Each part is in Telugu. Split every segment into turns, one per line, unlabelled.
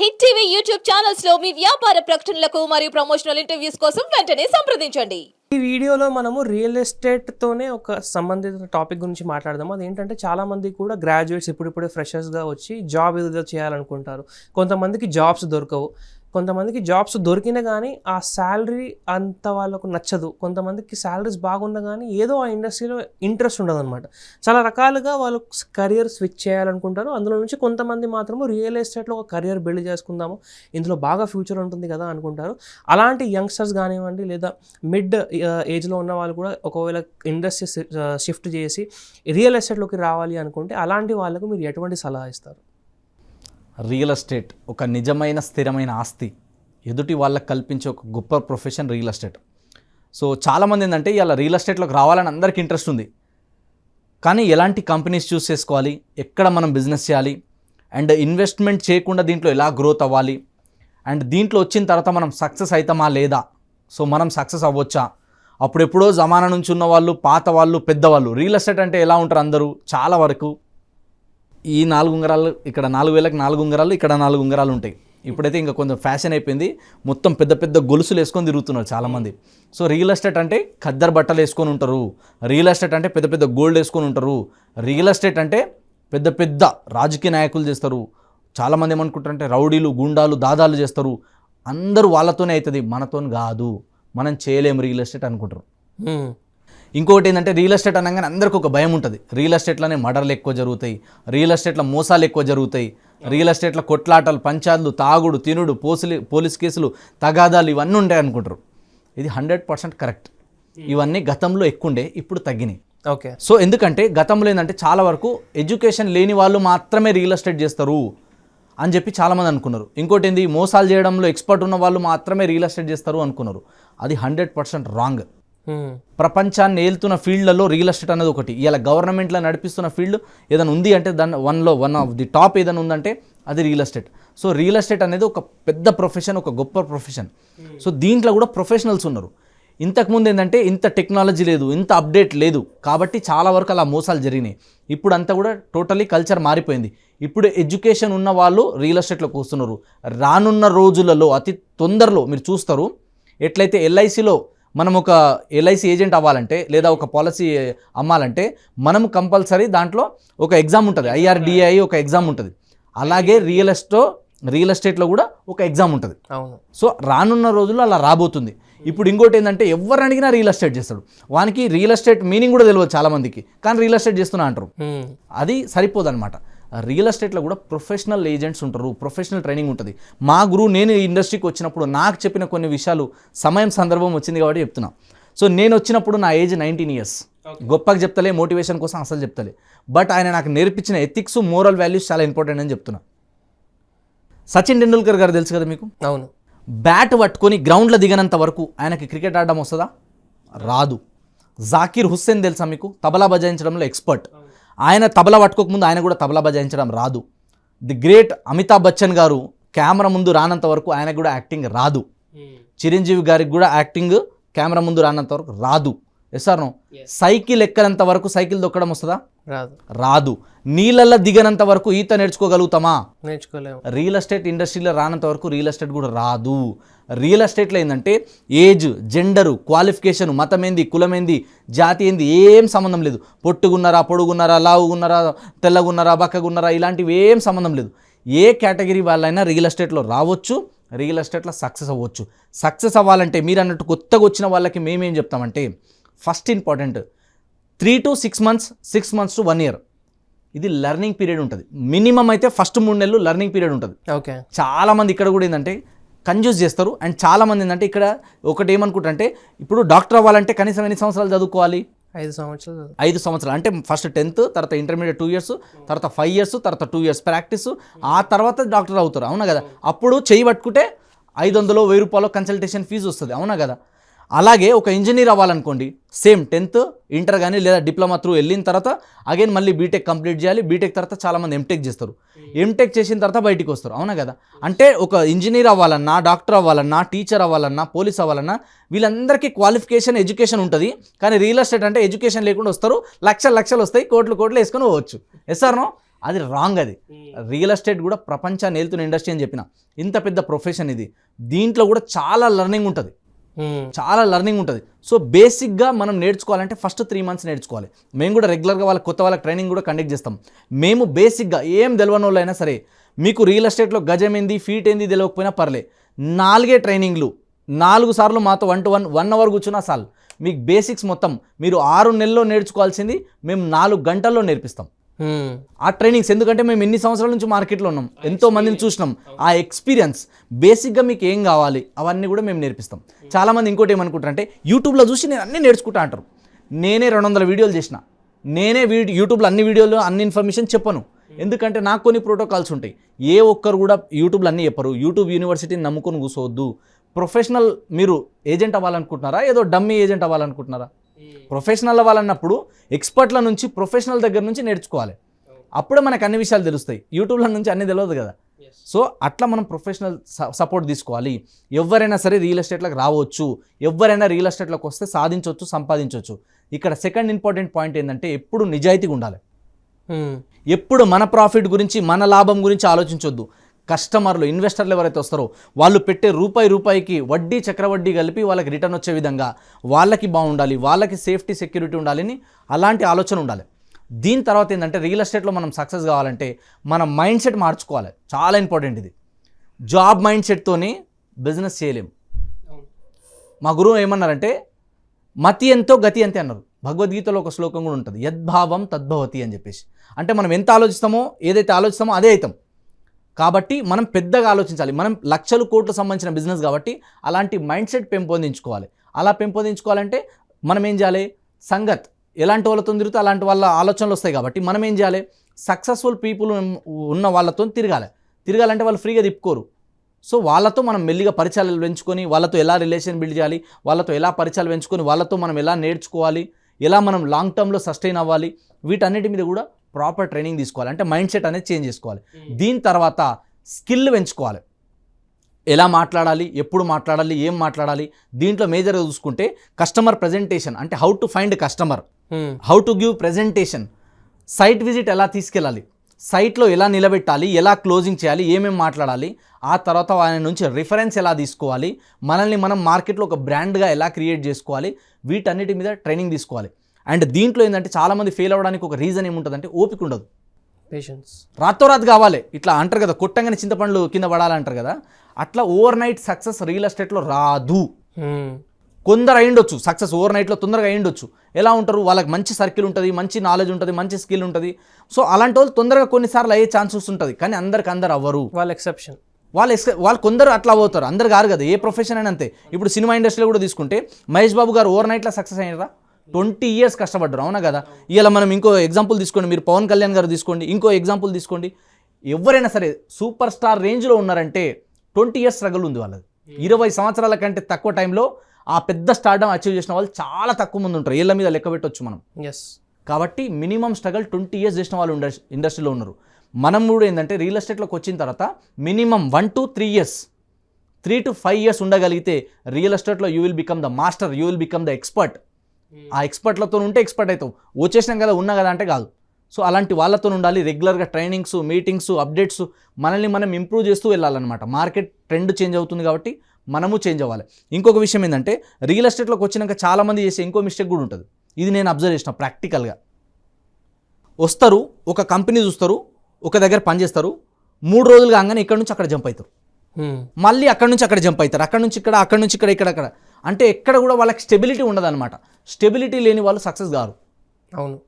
హిట్ టీవీ యూట్యూబ్ ఛానల్స్లో మీ వ్యాపార ప్రకటనలకు మరియు ప్రమోషనల్ ఇంటర్వ్యూస్ కోసం వెంటనే సంప్రదించండి.
ఈ వీడియోలో మనము రియల్ ఎస్టేట్తోనే ఒక సంబంధిత టాపిక్ గురించి మాట్లాడదాము. అదేంటంటే చాలామంది కూడా గ్రాడ్యుయేట్స్ ఇప్పుడిప్పుడే ఫ్రెషర్స్గా వచ్చి జాబ్ ఏదో చేయాలనుకుంటారు. కొంతమందికి జాబ్స్ దొరకవు. కొంతమందికి జాబ్స్ దొరికినా కానీ ఆ శాలరీ అంత వాళ్ళకు నచ్చదు. కొంతమందికి శాలరీస్ బాగున్నా కానీ ఏదో ఆ ఇండస్ట్రీలో ఇంట్రెస్ట్ ఉండదు అనమాట చాలా రకాలుగా వాళ్ళు కెరియర్ స్విచ్ చేయాలనుకుంటారు. అందులో నుంచి కొంతమంది మాత్రము రియల్ ఎస్టేట్లో ఒక కెరియర్ బిల్డ్ చేసుకుందాము. ఇందులో బాగా ఫ్యూచర్ ఉంటుంది కదా అనుకుంటారు. అలాంటి యంగ్స్టర్స్ కానివ్వండి లేదా మిడ్ ఏజ్లో ఉన్న వాళ్ళు కూడా ఒకవేళ ఇండస్ట్రీ షిఫ్ట్ చేసి రియల్ ఎస్టేట్లోకి రావాలి అనుకుంటే అలాంటి వాళ్ళకు మీరు ఎటువంటి సలహా ఇస్తారు?
రియల్ ఎస్టేట్ ఒక నిజమైన స్థిరమైన ఆస్తి ఎదుటి వాళ్ళకి కల్పించే ఒక గొప్ప ప్రొఫెషన్ రియల్ ఎస్టేట్. సో చాలామంది ఏంటంటే ఇలా రియల్ ఎస్టేట్లోకి రావాలని అందరికీ ఇంట్రెస్ట్ ఉంది. కానీ ఎలాంటి కంపెనీస్ చూస్ చేసుకోవాలి? ఎక్కడ మనం బిజినెస్ చేయాలి? అండ్ ఇన్వెస్ట్మెంట్ చేయకుండా దీంట్లో ఎలా గ్రోత్ అవ్వాలి? అండ్ దీంట్లో వచ్చిన తర్వాత మనం సక్సెస్ అవుతామా లేదా? సో మనం సక్సెస్ అవ్వచ్చా? అప్పుడెప్పుడో జమానా నుంచి ఉన్న వాళ్ళు పాత వాళ్ళు పెద్దవాళ్ళు రియల్ ఎస్టేట్ అంటే ఎలా ఉంటారు అందరూ? చాలా వరకు ఈ నాలుగు ఉంగరాలు ఇక్కడ నాలుగు వేలకు నాలుగు ఉంగరాలు ఇక్కడ నాలుగు ఉంగరాలు ఉంటాయి. ఇప్పుడైతే ఇంకా కొంచెం ఫ్యాషన్ అయిపోయింది. మొత్తం పెద్ద పెద్ద గొలుసులు వేసుకొని తిరుగుతున్నారు చాలామంది. సో రియల్ ఎస్టేట్ అంటే ఖద్దరు బట్టలు వేసుకొని ఉంటారు. రియల్ ఎస్టేట్ అంటే పెద్ద పెద్ద గోల్డ్ వేసుకొని ఉంటారు. రియల్ ఎస్టేట్ అంటే పెద్ద పెద్ద రాజకీయ నాయకులు చేస్తారు. చాలామంది ఏమనుకుంటారంటే రౌడీలు గుండాలు దాదాలు చేస్తారు. అందరూ వాళ్ళతోనే అవుతుంది మనతో కాదు. మనం చేయలేము రియల్ ఎస్టేట్ అనుకుంటారు. ఇంకొకటి ఏంటంటే రియల్ ఎస్టేట్ అనగానే అందరికీ ఒక భయం ఉంటుంది. రియల్ ఎస్టేట్లోనే మర్డర్లు ఎక్కువ జరుగుతాయి. రియల్ ఎస్టేట్లో మోసాలు ఎక్కువ జరుగుతాయి. రియల్ ఎస్టేట్లో కొట్లాటలు పంచాదులు తాగుడు తినుడు పోలీసులు పోలీస్ కేసులు తగాదాలు ఇవన్నీ ఉంటాయి అనుకుంటారు. ఇది హండ్రెడ్ పర్సెంట్ కరెక్ట్ ఇవన్నీ గతంలో ఎక్కువ ఉండే ఇప్పుడు తగ్గినాయి.
ఓకే.
సో ఎందుకంటే గతంలో ఏంటంటే చాలా వరకు ఎడ్యుకేషన్ లేని వాళ్ళు మాత్రమే రియల్ ఎస్టేట్ చేస్తారు అని చెప్పి చాలామంది అనుకున్నారు. ఇంకోటి ఏంది? మోసాలు చేయడంలో ఎక్స్పర్ట్ ఉన్న వాళ్ళు మాత్రమే రియల్ ఎస్టేట్ చేస్తారు అనుకున్నారు. అది హండ్రెడ్ పర్సెంట్ రాంగ్ ప్రపంచాన్ని ఏలుతున్న ఫీల్డ్లలో రియల్ ఎస్టేట్ అనేది ఒకటి. ఇలా గవర్నమెంట్లో నడిపిస్తున్న ఫీల్డ్ ఏదైనా ఉంది అంటే దాని వన్లో వన్ ఆఫ్ ది టాప్ ఏదైనా ఉందంటే అది real estate. So real estate అనేది ఒక పెద్ద ప్రొఫెషన్ ఒక గొప్ప ప్రొఫెషన్. సో దీంట్లో కూడా ప్రొఫెషనల్స్ ఉన్నారు. ఇంతకుముందు ఏంటంటే ఇంత టెక్నాలజీ లేదు ఇంత అప్డేట్ లేదు. కాబట్టి చాలా వరకు అలా మోసాలు జరిగినాయి. ఇప్పుడు అంతా కూడా టోటలీ కల్చర్ మారిపోయింది. ఇప్పుడు ఎడ్యుకేషన్ ఉన్న వాళ్ళు రియల్ ఎస్టేట్లోకి వస్తున్నారు. రానున్న రోజులలో అతి తొందరలో మీరు చూస్తారు. ఎట్లయితే ఎల్ఐసిలో మనం ఒక ఎల్ఐసి ఏజెంట్ అవ్వాలంటే లేదా ఒక పాలసీ అమ్మాలంటే మనం కంపల్సరీ దాంట్లో ఒక ఎగ్జామ్ ఉంటుంది. ఐఆర్డిఐ ఒక ఎగ్జామ్ ఉంటుంది. అలాగే రియల్ ఎస్టో రియల్ ఎస్టేట్లో కూడా ఒక ఎగ్జామ్ ఉంటుంది.
అవును.
సో రానున్న రోజుల్లో అలా రాబోతుంది. ఇప్పుడు ఇంకోటి ఏంటంటే ఎవరు అడిగినా రియల్ ఎస్టేట్ చేస్తాడు వానికి రియల్ ఎస్టేట్ మీనింగ్ కూడా తెలియదు చాలామందికి. కానీ రియల్ ఎస్టేట్ చేస్తున్నా అంటారు. అది సరిపోదన్నమాట. రియల్ ఎస్టేట్లో కూడా ప్రొఫెషనల్ ఏజెంట్స్ ఉంటారు ప్రొఫెషనల్ ట్రైనింగ్ ఉంటుంది. మా గురువు నేను ఈ ఇండస్ట్రీకి వచ్చినప్పుడు నాకు చెప్పిన కొన్ని విషయాలు సమయం సందర్భం వచ్చింది కాబట్టి చెప్తున్నా. సో నేను వచ్చినప్పుడు నా ఏజ్ నైన్టీన్ ఇయర్స్ గొప్పగా చెప్తలే మోటివేషన్ కోసం అసలు చెప్తలే. బట్ ఆయన నాకు నేర్పించిన ఎథిక్స్ మోరల్ వాల్యూస్ చాలా ఇంపార్టెంట్ అని చెప్తున్నా. సచిన్ టెండూల్కర్ గారు తెలుసు కదా మీకు?
అవును.
బ్యాట్ పట్టుకొని గ్రౌండ్లో దిగనంత వరకు ఆయనకి క్రికెట్ ఆడడం వస్తుందా? రాదు. జాకీర్ హుస్సేన్ తెలుసా మీకు? తబలా బజాయించడంలో ఎక్స్పర్ట్ ఆయన తబలా పట్టుకోకముందు ఆయన కూడా తబలా బజాయించడం రాదు. ది గ్రేట్ అమితాబ్ బచ్చన్ గారు కెమెరా ముందు రానంత వరకు ఆయనకు కూడా యాక్టింగ్ రాదు. చిరంజీవి గారికి కూడా యాక్టింగ్ కెమెరా ముందు రానంత వరకు రాదు. ఎస్ ఆర్ నో సైకిల్ ఎక్కనంత వరకు సైకిల్ దొక్కడం వస్తుందా?
రాదు.
రాదు. నీళ్ళల్లో దిగనంత వరకు ఈత నేర్చుకోగలుగుతామా?
నేర్చుకోలేము.
రియల్ ఎస్టేట్ ఇండస్ట్రీలో రానంత వరకు రియల్ ఎస్టేట్ కూడా రాదు. రియల్ ఎస్టేట్లో ఏంటంటే ఏజ్ జెండరు క్వాలిఫికేషన్ మతం ఏంది కులం ఏంది జాతి ఏంది ఏం సంబంధం లేదు. పొట్టుగున్నారా పొడుగున్నారా లావుగున్నారా తెల్లగున్నారా బక్కగున్నారా ఇలాంటివి ఏం సంబంధం లేదు. ఏ కేటగిరీ వాళ్ళైనా రియల్ ఎస్టేట్లో రావచ్చు రియల్ ఎస్టేట్లో సక్సెస్ అవ్వచ్చు. సక్సెస్ అవ్వాలంటే మీరు అన్నట్టు కొత్తగా వచ్చిన వాళ్ళకి మేమేం చెప్తామంటే first important. Three to six months six months to one year. ఇది లెర్నింగ్ పీరియడ్ ఉంటుంది. మినిమం అయితే ఫస్ట్ మూడు నెలలు లెర్నింగ్ పీరియడ్ ఉంటుంది.
ఓకే.
చాలామంది ఇక్కడ కూడా ఏంటంటే కన్జ్యూస్ చేస్తారు. అండ్ చాలామంది ఏంటంటే ఇక్కడ ఒకటి ఏమనుకుంటారంటే ఇప్పుడు డాక్టర్ అవ్వాలంటే కనీసం ఎన్ని సంవత్సరాలు చదువుకోవాలి?
ఐదు సంవత్సరాలు
ఐదు సంవత్సరాలు. అంటే ఫస్ట్ టెన్త్ తర్వాత ఇంటర్మీడియట్ టూ ఇయర్స్ తర్వాత ఫైవ్ ఇయర్స్ తర్వాత టూ ఇయర్స్ ప్రాక్టీస్. ఆ తర్వాత డాక్టర్ అవుతారు. అవునా కదా? అప్పుడు చేయి పట్టుకుంటే ఐదు వందలు వెయ్యి రూపాయలు కన్సల్టేషన్ ఫీజు వస్తుంది. అవునా కదా? అలాగే ఒక ఇంజనీర్ అవ్వాలనుకోండి సేమ్ టెన్త్ ఇంటర్ కానీ లేదా డిప్లొమా త్రూ వెళ్ళిన తర్వాత అగైన్ మళ్ళీ బీటెక్ కంప్లీట్ చేయాలి. బీటెక్ తర్వాత చాలామంది ఎంటెక్ చేస్తారు. ఎంటెక్ చేసిన తర్వాత బయటికి వస్తారు. అవునా కదా? అంటే ఒక ఇంజనీర్ అవ్వాలన్నా డాక్టర్ అవ్వాలన్నా టీచర్ అవ్వాలన్నా పోలీస్ అవ్వాలన్నా వీళ్ళందరికీ క్వాలిఫికేషన్ ఎడ్యుకేషన్ ఉంటుంది. కానీ రియల్ ఎస్టేట్ అంటే ఎడ్యుకేషన్ లేకుండా వస్తారు. లక్షలు లక్షలు వస్తాయి. కోట్లు కోట్లు వేసుకొని పోవచ్చు. ఎస్ నో అది రాంగ్ అది. రియల్ ఎస్టేట్ కూడా ప్రపంచాన్ని ఏలుతున్న ఇండస్ట్రీ అని చెప్పిన. ఇంత పెద్ద ప్రొఫెషన్ ఇది. దీంట్లో కూడా చాలా లెర్నింగ్ ఉంటుంది.
Hmm.
చాలా లర్నింగ్ ఉంటుంది. సో బేసిక్గా మనం నేర్చుకోవాలంటే ఫస్ట్ త్రీ మంత్స్ నేర్చుకోవాలి. మేము కూడా రెగ్యులర్గా వాళ్ళ కొత్త వాళ్ళ ట్రైనింగ్ కూడా కండక్ట్ చేస్తాం. మేము బేసిక్గా ఏం తెలియని వాళ్ళైనా సరే మీకు రియల్ ఎస్టేట్లో గజం ఏంది ఫీట్ ఏంది తెలియకపోయినా పర్లే. నాలుగే ట్రైనింగ్లు. నాలుగు సార్లు మాతో one to one one hour కూర్చున్నా సార్ మీకు బేసిక్స్ మొత్తం మీరు ఆరు నెలల్లో నేర్చుకోవాల్సింది మేము నాలుగు గంటల్లో నేర్పిస్తాం. ఆ ట్రైనింగ్స్ ఎందుకంటే మేము ఎన్ని సంవత్సరాల నుంచి మార్కెట్లో ఉన్నాం ఎంతో మందిని చూసినాం. ఆ ఎక్స్పీరియన్స్ బేసిక్గా మీకు ఏం కావాలి అవన్నీ కూడా మేము నేర్పిస్తాం. చాలామంది ఇంకోటి ఏమనుకుంటారంటే యూట్యూబ్లో చూసి నేను అన్నీ నేర్చుకుంటా అంటారు. నేనే రెండు వందల వీడియోలు చేసిన. నేనే వీడియో యూట్యూబ్లో అన్ని వీడియోలు అన్ని ఇన్ఫర్మేషన్ చెప్పను. ఎందుకంటే నాకు కొన్ని ప్రోటోకాల్స్ ఉంటాయి. ఏ ఒక్కరు కూడా యూట్యూబ్లో అన్నీ చెప్పరు. యూట్యూబ్ యూనివర్సిటీని నమ్ముకొని కూర్చోవద్దు ప్రొఫెషనల్ మీరు ఏజెంట్ అవ్వాలనుకుంటున్నారా? ఏదో డమ్మీ ఏజెంట్ అవ్వాలనుకుంటున్నారా? ప్రొఫెషనల్ అవ్వాలన్నప్పుడు ఎక్స్పర్ట్ల నుంచి ప్రొఫెషనల్ దగ్గర నుంచి నేర్చుకోవాలి. అప్పుడే మనకు అన్ని విషయాలు తెలుస్తాయి. యూట్యూబ్ల నుంచి అన్ని తెలియదు కదా. సో అట్లా మనం ప్రొఫెషనల్ సపోర్ట్ తీసుకోవాలి. ఎవరైనా సరే రియల్ ఎస్టేట్లోకి రావచ్చు. ఎవరైనా రియల్ ఎస్టేట్లోకి వస్తే సాధించవచ్చు సంపాదించవచ్చు. ఇక్కడ సెకండ్ ఇంపార్టెంట్ పాయింట్ ఏంటంటే ఎప్పుడు నిజాయితీగా ఉండాలి.
Hmm.
ఎప్పుడు మన ప్రాఫిట్ గురించి మన లాభం గురించి ఆలోచించొద్దు. కస్టమర్లు ఇన్వెస్టర్లు ఎవరైతే వస్తారో వాళ్ళు పెట్టే రూపాయి రూపాయికి వడ్డీ చక్రవడ్డీ కలిపి వాళ్ళకి రిటర్న్ వచ్చే విధంగా వాళ్ళకి బాగుండాలి వాళ్ళకి సేఫ్టీ సెక్యూరిటీ ఉండాలని అలాంటి ఆలోచన ఉండాలి. దీని తర్వాత ఏంటంటే రియల్ ఎస్టేట్లో మనం సక్సెస్ కావాలంటే మన మైండ్ సెట్ మార్చుకోవాలి. చాలా ఇంపార్టెంట్ ఇది. జాబ్ మైండ్ సెట్తోని బిజినెస్ చేయలేం. మా గురువు ఏమన్నారంటే మతి ఎంతో గతి అంతే అన్నారు. భగవద్గీతలో ఒక శ్లోకం కూడా ఉంటుంది యద్భావం తద్భవతి అని చెప్పేసి. అంటే మనం ఎంత ఆలోచిస్తామో ఏదైతే ఆలోచిస్తామో అదే అవుతాం కాబట్టి మనం పెద్దగా ఆలోచించాలి. మనం లక్షలు కోట్లు సంబంధించిన బిజినెస్ కాబట్టి అలాంటి మైండ్ సెట్ పెంపొందించుకోవాలి. అలా పెంపొందించుకోవాలంటే మనం ఏం చేయాలి? సంగత్. ఎలాంటి వాళ్ళతో తిరిగితే అలాంటి వాళ్ళ ఆలోచనలు వస్తాయి కాబట్టి మనం ఏం చేయాలి? సక్సెస్ఫుల్ పీపుల్ ఉన్న వాళ్ళతో తిరగాలి. తిరగాలంటే వాళ్ళు ఫ్రీగా తిప్పుకోరు. సో వాళ్ళతో మనం మెల్లిగా పరిచయాలు పెంచుకొని వాళ్ళతో ఎలా రిలేషన్ బిల్డ్ చేయాలి? వాళ్ళతో ఎలా పరిచయాలు పెంచుకొని వాళ్ళతో మనం ఎలా నేర్చుకోవాలి? ఎలా మనం లాంగ్ టర్మ్లో సస్టైన్ అవ్వాలి? వీటన్నిటి మీద కూడా ప్రాపర్ ట్రైనింగ్ తీసుకోవాలి. అంటే మైండ్ సెట్ అనేది చేంజ్ చేసుకోవాలి. దీని తర్వాత స్కిల్ పెంచుకోవాలి. ఎలా మాట్లాడాలి ఎప్పుడు మాట్లాడాలి ఏం మాట్లాడాలి దీంట్లో మేజర్గా చూసుకుంటే కస్టమర్ ప్రజెంటేషన్ అంటే how to find customer. How to give presentation. Site visit ఎలా తీసుకెళ్ళాలి? సైట్లో ఎలా నిలబెట్టాలి? ఎలా క్లోజింగ్ చేయాలి? ఏమేమి మాట్లాడాలి? ఆ తర్వాత ఆయన నుంచి రిఫరెన్స్ ఎలా తీసుకోవాలి? మనల్ని మనం మార్కెట్లో ఒక బ్రాండ్గా ఎలా క్రియేట్ చేసుకోవాలి? వీటన్నిటి మీద ట్రైనింగ్ తీసుకోవాలి. అండ్ దీంట్లో ఏంటంటే చాలామంది ఫెయిల్ అవ్వడానికి ఒక రీజన్ ఏముంటుందంటే ఓపిక ఉండదు.
పేషెన్స్
రాతోరాత్ కావాలి. ఇట్లా అంటారు కదా కొట్టంగానే చింతపండ్లు కింద పడాలంటారు కదా అట్లా ఓవర్ నైట్ సక్సెస్ రియల్ ఎస్టేట్లో రాదు.
Hmm.
కొందరు అయ్యుండొచ్చు సక్సెస్ ఓవర్ నైట్లో తొందరగా అయ్యుండొచ్చు ఎలా ఉంటారు? వాళ్ళకి మంచి సర్కిల్ ఉంటుంది మంచి నాలెడ్జ్ ఉంటుంది మంచి స్కిల్ ఉంటుంది. సో అలాంటి వాళ్ళు తొందరగా కొన్నిసార్లు అయ్యే ఛాన్సెస్ ఉంటుంది కానీ అందరికి అందరు అవ్వరు.
వాళ్ళ ఎక్సెప్షన్
వాళ్ళు ఎక్స్ వాళ్ళు కొందరు అట్లా అవుతారు. అందరు కారు కదా ఏ ప్రొఫెషన్ అయినా అంతే. ఇప్పుడు సినిమా ఇండస్ట్రీలో కూడా తీసుకుంటే మహేష్ బాబు గారు ఓవర్ నైట్లో సక్సెస్ అయ్యారా? ట్వంటీ ఇయర్స్ కష్టపడ్డారు అవునా కదా? ఇలా మనం ఇంకో ఎగ్జాంపుల్ తీసుకోండి. మీరు పవన్ కళ్యాణ్ గారు తీసుకోండి ఇంకో ఎగ్జాంపుల్ తీసుకోండి. ఎవరైనా సరే సూపర్ స్టార్ రేంజ్లో ఉన్నారంటే ట్వంటీ ఇయర్స్ స్ట్రగుల్ ఉంది వాళ్ళది. ఇరవై సంవత్సరాల కంటే తక్కువ టైంలో ఆ పెద్ద స్టార్డమ్ అచీవ్ చేసిన వాళ్ళు చాలా తక్కువ మంది ఉంటారు. ఏళ్ళ మీద లెక్క పెట్టొచ్చు మనం.
ఎస్
కాబట్టి మినిమం స్ట్రగల్ ట్వంటీ ఇయర్స్ చేసిన వాళ్ళు ఇండస్ ఇండస్ట్రీలో ఉన్నారు. మనం కూడా ఏంటంటే రియల్ ఎస్టేట్లోకి వచ్చిన తర్వాత minimum one to three years three to five years ఉండగలిగితే రియల్ ఎస్టేట్లో you will become the master you will become the expert ఆ ఎక్స్పర్ట్లతో ఉంటే ఎక్స్పర్ట్ అవుతావు వచ్చేసినాం కదా ఉన్నా కదా అంటే కాదు. సో అలాంటి వాళ్ళతో ఉండాలి. రెగ్యులర్గా ట్రైనింగ్స్ మీటింగ్స్ అప్డేట్స్ మనల్ని మనం ఇంప్రూవ్ చేస్తూ వెళ్ళాలన్నమాట. మార్కెట్ ట్రెండ్ చేంజ్ అవుతుంది కాబట్టి మనము చేంజ్ అవ్వాలి. ఇంకొక విషయం ఏంటంటే రియల్ ఎస్టేట్లోకి వచ్చినాక చాలామంది చేసే ఇంకో మిస్టేక్ కూడా ఉంటుంది. ఇది నేను అబ్జర్వ్ చేసిన ప్రాక్టికల్గా. వస్తారు ఒక కంపెనీ చూస్తారు ఒక దగ్గర పని చేస్తారు మూడు రోజులు కాగానే ఇక్కడ నుంచి అక్కడ జంప్ అవుతారు. మళ్ళీ అక్కడ నుంచి అక్కడ జంప్ అవుతారు. అక్కడ నుంచి ఇక్కడ అక్కడ నుంచి ఇక్కడ ఇక్కడ అక్కడ. అంటే ఎక్కడ కూడా వాళ్ళకి స్టెబిలిటీ ఉండదు అనమాట స్టెబిలిటీ లేని వాళ్ళు సక్సెస్ కారు.
అవును.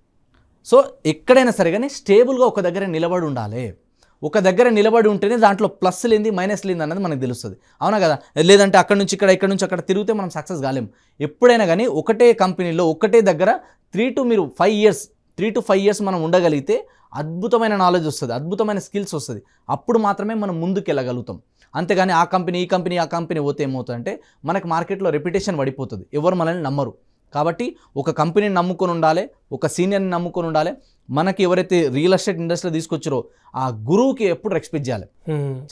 సో ఎక్కడైనా సరే కానీ స్టేబుల్గా ఒక దగ్గర నిలబడి ఉండాలి. ఒక దగ్గర నిలబడి ఉంటేనే దాంట్లో ప్లస్ లేనిది మైనస్ లేనిది అన్నది మనకు తెలుస్తుంది. అవునా కదా? లేదంటే అక్కడ నుంచి ఇక్కడ ఇక్కడ నుంచి అక్కడ తిరిగితే మనం సక్సెస్ కాలేం. ఎప్పుడైనా కానీ ఒకటే కంపెనీలో ఒకటే దగ్గర త్రీ టు మీరు five years three to five years మనం ఉండగలిగితే అద్భుతమైన నాలెడ్జ్ వస్తుంది అద్భుతమైన స్కిల్స్ వస్తుంది. అప్పుడు మాత్రమే మనం ముందుకు వెళ్ళగలుగుతాం. అంతేగాని ఆ కంపెనీ ఈ కంపెనీ ఆ కంపెనీ పోతే ఏమవుతుందంటే మనకి మార్కెట్లో రెప్యుటేషన్ పడిపోతుంది. ఎవరు మనల్ని నమ్మరు. కాబట్టి ఒక కంపెనీని నమ్ముకొని ఉండాలి ఒక సీనియర్ని నమ్ముకొని ఉండాలి. మనకి ఎవరైతే రియల్ ఎస్టేట్ ఇండస్ట్రీలో తీసుకొచ్చారో ఆ గురువుకి ఎప్పుడు రెస్పెక్ట్ చేయాలి.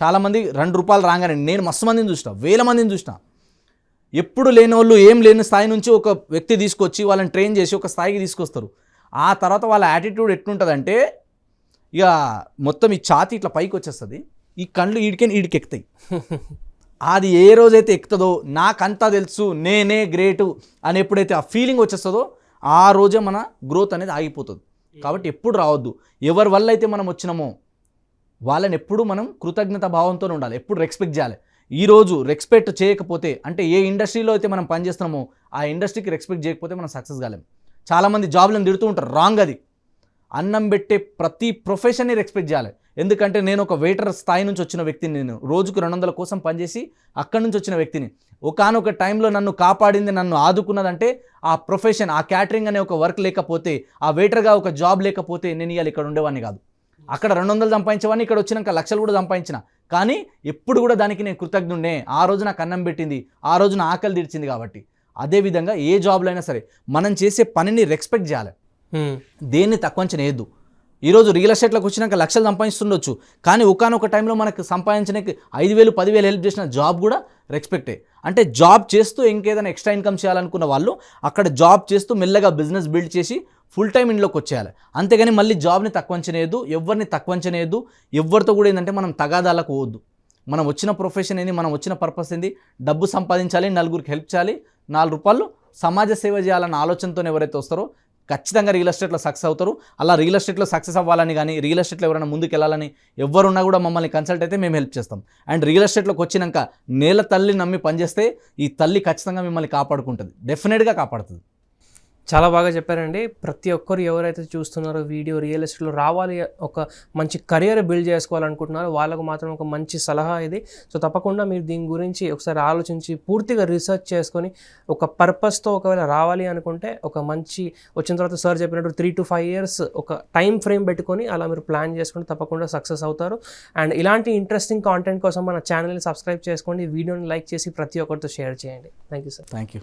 చాలామంది రెండు రూపాయలు రాగానే నేను మస్తు మందిని చూసిన వేల మందిని చూసిన. ఎప్పుడు లేని వాళ్ళు ఏం లేని స్థాయి నుంచి ఒక వ్యక్తి తీసుకొచ్చి వాళ్ళని ట్రైన్ చేసి ఒక స్థాయికి తీసుకొస్తారు. ఆ తర్వాత వాళ్ళ యాటిట్యూడ్ ఎట్లుంటుందంటే ఇక మొత్తం ఈ ఛాతి ఇట్లా పైకి వచ్చేస్తుంది. ఈ కళ్ళు ఈడికే ఈడికి ఎక్కుతాయి అది ఏ రోజైతే ఎక్కుతుందో నాకంతా తెలుసు నేనే గ్రేటు అని ఎప్పుడైతే ఆ ఫీలింగ్ వచ్చేస్తుందో ఆ రోజే మన గ్రోత్ అనేది ఆగిపోతుంది. కాబట్టి ఎప్పుడు రావద్దు. ఎవరి వల్ల అయితే మనం వచ్చినామో వాళ్ళని ఎప్పుడు మనం కృతజ్ఞత భావంతో ఉండాలి. ఎప్పుడు రెస్పెక్ట్ చేయాలి. ఈరోజు రెస్పెక్ట్ చేయకపోతే అంటే ఏ ఇండస్ట్రీలో అయితే మనం పనిచేస్తున్నామో ఆ ఇండస్ట్రీకి రెస్పెక్ట్ చేయకపోతే మనం సక్సెస్ కాలేం. చాలామంది జాబ్లను తిడుతూ ఉంటారు. రాంగ్ అది. అన్నం పెట్టే ప్రతి ప్రొఫెషన్ని రెస్పెక్ట్ చేయాలి. ఎందుకంటే నేను ఒక వెయిటర్ స్థాయి నుంచి వచ్చిన వ్యక్తిని నేను. రోజుకు రెండు వందల కోసం పనిచేసి అక్కడి నుంచి వచ్చిన వ్యక్తిని. ఒకానొక టైంలో నన్ను కాపాడింది నన్ను ఆదుకున్నదంటే ఆ ప్రొఫెషన్ ఆ క్యాటరింగ్ అనే ఒక వర్క్ లేకపోతే ఆ వెయిటర్గా ఒక జాబ్ లేకపోతే నేను ఇవాళ ఇక్కడ ఉండేవాడిని కాదు. అక్కడ రెండు వందలు సంపాదించేవాడిని ఇక్కడ వచ్చినాక లక్షలు కూడా సంపాదించిన. కానీ ఎప్పుడు కూడా దానికి నేను కృతజ్ఞుడే ఆ రోజు నాకు అన్నం పెట్టింది ఆ రోజు నా ఆకలి తీర్చింది కాబట్టి. అదేవిధంగా ఏ జాబ్లో అయినా సరే మనం చేసే పనిని రెస్పెక్ట్ చేయాలి. దేన్ని తక్కువ అంచనా వేయద్దు. ఈరోజు రియల్ ఎస్టేట్లోకి వచ్చినాక లక్షలు సంపాదిస్తుండొచ్చు. కానీ ఒకనొక టైంలో మనకు సంపాదించడానికి ఐదు వేలు పదివేలు హెల్ప్ చేసిన జాబ్ కూడా రెస్పెక్టే. అంటే జాబ్ చేస్తూ ఇంకేదైనా ఎక్స్ట్రా ఇన్కమ్ చేయాలనుకున్న వాళ్ళు అక్కడ జాబ్ చేస్తూ మెల్లగా బిజినెస్ బిల్డ్ చేసి ఫుల్ టైం ఇంట్లోకి వచ్చేయాలి. అంతేగాని మళ్ళీ జాబ్ని తక్కువ అంచనేయద్దు ఎవరిని తక్కువ అంచనేయద్దు ఎవరితో కూడా ఏంటంటే మనం తగాదాలకు పోవద్దు. మనం వచ్చిన ప్రొఫెషన్ ఏంది మనం వచ్చిన పర్పస్ ఏంది డబ్బు సంపాదించాలి నలుగురికి హెల్ప్ చేయాలి నాలుగు రూపాయలు సమాజ సేవ చేయాలన్న ఆలోచనతో ఎవరైతే వస్తారో ఖచ్చితంగా రియల్ ఎస్టేట్లో సక్సెస్ అవుతారు. అలా రియల్ ఎస్టేట్లో సక్సెస్ అవ్వాలని కానీ రియల్ ఎస్టేట్లో ఎవరైనా ముందుకు వెళ్ళాలని ఎవరున్నా కూడా మమ్మల్ని కన్సల్ట్ అయితే మేము హెల్ప్ చేస్తాం. అండ్ రియల్ ఎస్టేట్లోకి వచ్చినాక నేల తల్లి నమ్మి పనిచేస్తే ఈ తల్లి ఖచ్చితంగా మిమ్మల్ని కాపాడుకుంటుంది. డెఫినెట్గా కాపాడుతుంది.
చాలా బాగా చెప్పారండి. ప్రతి ఒక్కరు ఎవరైతే చూస్తున్నారో వీడియో రియల్ ఎస్టేట్లో రావాలి ఒక మంచి కెరియర్ బిల్డ్ చేసుకోవాలనుకుంటున్నారో వాళ్ళకు మాత్రం ఒక మంచి సలహా ఇది. సో తప్పకుండా మీరు దీని గురించి ఒకసారి ఆలోచించి పూర్తిగా రీసెర్చ్ చేసుకొని ఒక పర్పస్తో ఒకవేళ రావాలి అనుకుంటే ఒక మంచి వచ్చిన తర్వాత సార్ చెప్పినట్టు త్రీ టు ఫైవ్ ఇయర్స్ ఒక టైం ఫ్రేమ్ పెట్టుకొని అలా మీరు ప్లాన్ చేసుకుంటే తప్పకుండా సక్సెస్ అవుతారు. అండ్ ఇలాంటి ఇంట్రెస్టింగ్ కాంటెంట్ కోసం మన ఛానల్ని సబ్స్క్రైబ్ చేసుకోండి. వీడియోని లైక్ చేసి ప్రతి ఒక్కరితో షేర్ చేయండి. Thank you sir.
Thank you